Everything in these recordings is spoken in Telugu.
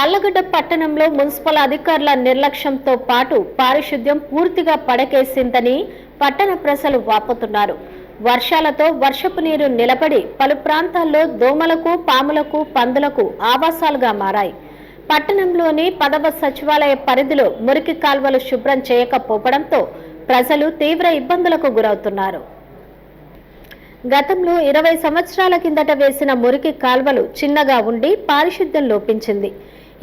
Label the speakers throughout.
Speaker 1: ఆళ్ళగడ్డ పట్టణంలో మున్సిపల్ అధికారుల నిర్లక్ష్యంతో పాటు పారిశుద్ధ్యం పూర్తిగా పడకేసిందని పట్టణ ప్రజలు వాపోతున్నారు. వర్షాలతో వర్షపు నీరు నిలబడి పలు ప్రాంతాల్లో దోమలకు పాములకు పందులకు ఆవాసాలుగా మారాయి. పట్టణంలోని పదవ సచివాలయ పరిధిలో మురికి కాల్వలు శుభ్రం చేయకపోవడంతో ప్రజలు తీవ్ర ఇబ్బందులకు గురవుతున్నారు. గతంలో ఇరవై సంవత్సరాల కిందట వేసిన మురికి కాల్వలు చిన్నగా ఉండి పారిశుద్ధ్యం లోపించింది.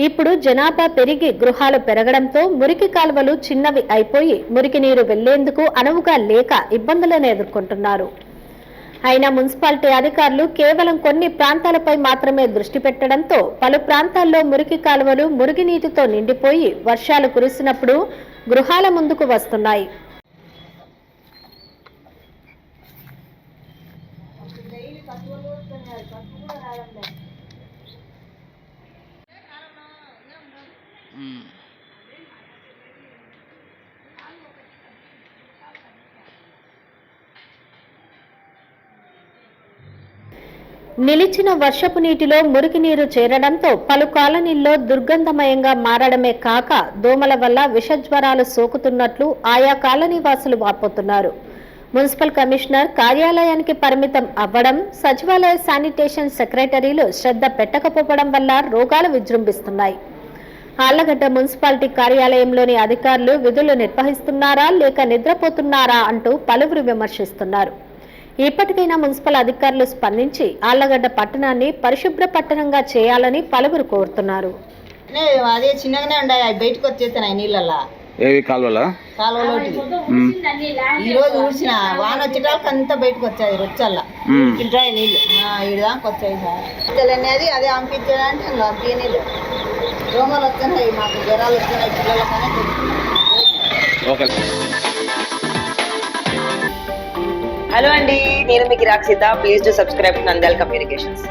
Speaker 1: ఇప్పుడు జనాభా పెరిగి గృహాలు పెరగడంతో మురికి కాలువలు చిన్నవి అయిపోయి మురికి నీరు వెళ్ళేందుకు అనువుగా లేక ఇబ్బందులను ఎదుర్కొంటున్నారు. అయినా మున్సిపాలిటీ అధికారులు కేవలం కొన్ని ప్రాంతాలపై మాత్రమే దృష్టి పెట్టడంతో పలు ప్రాంతాల్లో మురికి కాలువలు మురుగునీటితో నిండిపోయి వర్షాలు కురిసినప్పుడు గృహాల ముందుకు వస్తున్నాయి. నిలిచిన వర్షపు నీటిలో మురికి నీరు చేరడంతో పలు కాలనీల్లో దుర్గంధమయంగా మారడమే కాక దోమల వల్ల విషజ్వరాలు సోకుతున్నట్లు ఆయా కాలనీ వాసులు వాపోతున్నారు. మున్సిపల్ కమిషనర్ కార్యాలయానికి పరిమితం అవ్వడం సచివాలయ శానిటేషన్ సెక్రటరీలు శ్రద్ధ పెట్టకపోవడం వల్ల రోగాలు విజృంభిస్తున్నాయి. ఆళ్ళగడ్డ మున్సిపాలిటీ కార్యాలయంలోని అధికారులు విధులు నిర్వహిస్తున్నారా లేక నిద్రపోతున్నారా అంటూ పలువురు విమర్శిస్తున్నారు. ఇప్పటికైనా మున్సిపల్ అధికారులు స్పందించి ఆళ్ళగడ్డ పట్టణాన్ని పరిశుభ్ర పట్టణంగా చేయాలని పలువురు కోరుతున్నారు.
Speaker 2: అదే చిన్నగానే ఉండాయి అవి బయటకు వచ్చేస్తున్నాయి నీళ్ళల్లా.
Speaker 3: ఏవి కాలువలా?
Speaker 2: కాలువలోటి.
Speaker 3: మ్మ్.
Speaker 2: ఈ రోజు ఊడ్చిన వాన వచ్చేటాలకు అంతా బయటకు వచ్చాయి రొచ్చల్లా. నీళ్ళు. వచ్చాయి సార్. అనేది అదే దోమలు వస్తున్నాయి మాకు జ్వరాలు వస్తున్నాయి పిల్లలకనే
Speaker 3: ఓకే.
Speaker 4: హలో అండి నేను మీకు Rakshita please to subscribe Nandal communications